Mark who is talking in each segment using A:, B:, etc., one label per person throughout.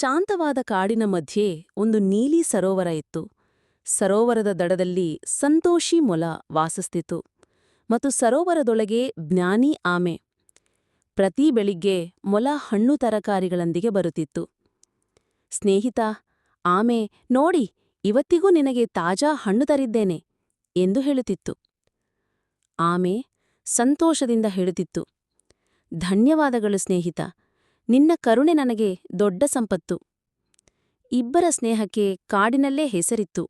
A: ಶಾಂತವಾದ ಕಾಡಿನ ಮಧ್ಯೆ ಒಂದು ನೀಲಿ ಸರೋವರ ಇತ್ತು. ಸರೋವರದ ದಡದಲ್ಲಿ ಸಂತೋಷಿ ಮೊಲ ವಾಸಿಸ್ತಿತ್ತು. ಮತ್ತು ಸರೋವರದೊಳಗೆ ಜ್ಞಾನಿ ಆಮೆ. ಪ್ರತಿ ಬೆಳಿಗ್ಗೆ ಮೊಲ ಹಣ್ಣು ತರಕಾರಿಗಳೊಂದಿಗೆ ಬರುತ್ತಿತ್ತು. ಸ್ನೇಹಿತ, ಆಮೆ, ನೋಡಿ, ಇವತ್ತಿಗೂ ನಿನಗೆ ತಾಜಾ ಹಣ್ಣು ತರಿದ್ದೇನೆ, ಎಂದು ಹೇಳುತ್ತಿತ್ತು. ಆಮೆ ಸಂತೋಷದಿಂದ ಹೇಳುತ್ತಿತ್ತು. ಧನ್ಯವಾದಗಳು ಸ್ನೇಹಿತ. ನಿನ್ನ ಕರುಣೆ ನನಗೆ ದೊಡ್ಡ ಸಂಪತ್ತು. ಇಬ್ಬರ ಸ್ನೇಹಕ್ಕೆ ಕಾಡಿನಲ್ಲೇ ಹೆಸರಿತ್ತು.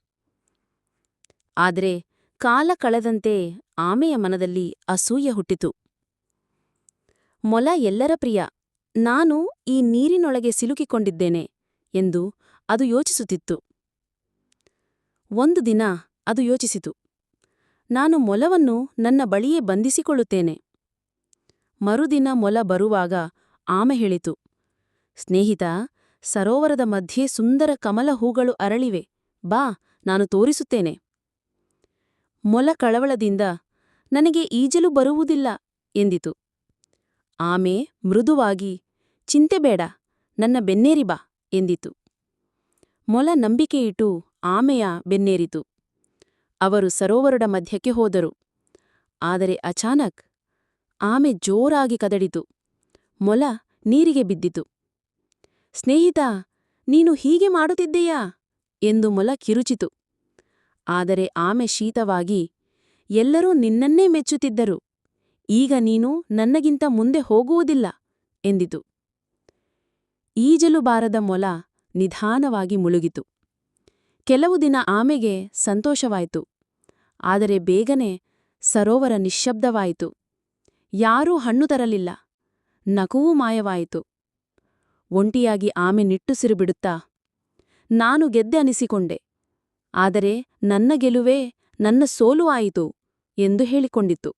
A: ಆದರೆ ಕಾಲ ಕಳೆದಂತೆ ಆಮೆಯ ಮನದಲ್ಲಿ ಅಸೂಯೆ ಹುಟ್ಟಿತು. ಮೊಲ ಎಲ್ಲರ ಪ್ರಿಯ, ನಾನು ಈ ನೀರಿನೊಳಗೆ ಸಿಲುಕಿಕೊಂಡಿದ್ದೇನೆ ಎಂದು ಅದು ಯೋಚಿಸುತ್ತಿತ್ತು. ಒಂದು ದಿನ ಅದು ಯೋಚಿಸಿತು. ನಾನು ಮೊಲವನ್ನು ನನ್ನ ಬಳಿಯೇ ಬಂಧಿಸಿಕೊಳ್ಳುತ್ತೇನೆ. ಮರುದಿನ ಮೊಲ ಬರುವಾಗ ಆಮೆ ಹೇಳಿತು. ಸ್ನೇಹಿತ, ಸರೋವರದ ಮಧ್ಯೆ ಸುಂದರ ಕಮಲ ಹೂಗಳು ಅರಳಿವೆ. ಬಾ, ನಾನು ತೋರಿಸುತ್ತೇನೆ. ಮೊಲ ಕಳವಳದಿಂದ, ನನಗೆ ಈಜಲು ಬರುವುದಿಲ್ಲ, ಎಂದಿತು. ಆಮೆ ಮೃದುವಾಗಿ, ಚಿಂತೆ ಬೇಡ, ನನ್ನ ಬೆನ್ನೇರಿ ಬಾ, ಎಂದಿತು. ಮೊಲ ನಂಬಿಕೆಯಿಟ್ಟು ಆಮೆಯ ಬೆನ್ನೇರಿತು. ಅವರು ಸರೋವರದ ಮಧ್ಯಕ್ಕೆ ಹೋದರು. ಆದರೆ ಅಚಾನಕ್, ಆಮೆ ಜೋರಾಗಿ ಕದಡಿತು. ಮೊಲ ನೀರಿಗೆ ಬಿದ್ದಿತು. ಸ್ನೇಹಿತ, ನೀನು ಹೀಗೆ ಮಾಡುತ್ತಿದ್ದೀಯಾ? ಎಂದು ಮೊಲ ಕಿರುಚಿತು. ಆದರೆ ಆಮೆ ಶೀತವಾಗಿ, ಎಲ್ಲರೂ ನಿನ್ನನ್ನೇ ಮೆಚ್ಚುತ್ತಿದ್ದರು. ಈಗ ನೀನು ನನ್ನಗಿಂತ ಮುಂದೆ ಹೋಗುವುದಿಲ್ಲ, ಎಂದಿತು. ಈಜಲು ಬಾರದ ಮೊಲ ನಿಧಾನವಾಗಿ ಮುಳುಗಿತು. ಕೆಲವು ದಿನ ಆಮೆಗೆ ಸಂತೋಷವಾಯಿತು. ಆದರೆ ಬೇಗನೆ ಸರೋವರ ನಿಶ್ಶಬ್ದವಾಯಿತು. ಯಾರೂ ಹಣ್ಣು ತರಲಿಲ್ಲ. ನಗುವೂ ಮಾಯವಾಯಿತು. ಒಂಟಿಯಾಗಿ ಆಮೆ ನಿಟ್ಟುಸಿರು ಬಿಡುತ್ತಾ, ನಾನು ಗೆದ್ದೆ ಅನಿಸಿಕೊಂಡೆ. ಆದರೆ ನನ್ನ ಗೆಲುವೇ ನನ್ನ ಸೋಲು ಆಯಿತು ಎಂದು ಹೇಳಿಕೊಂಡಿತ್ತು.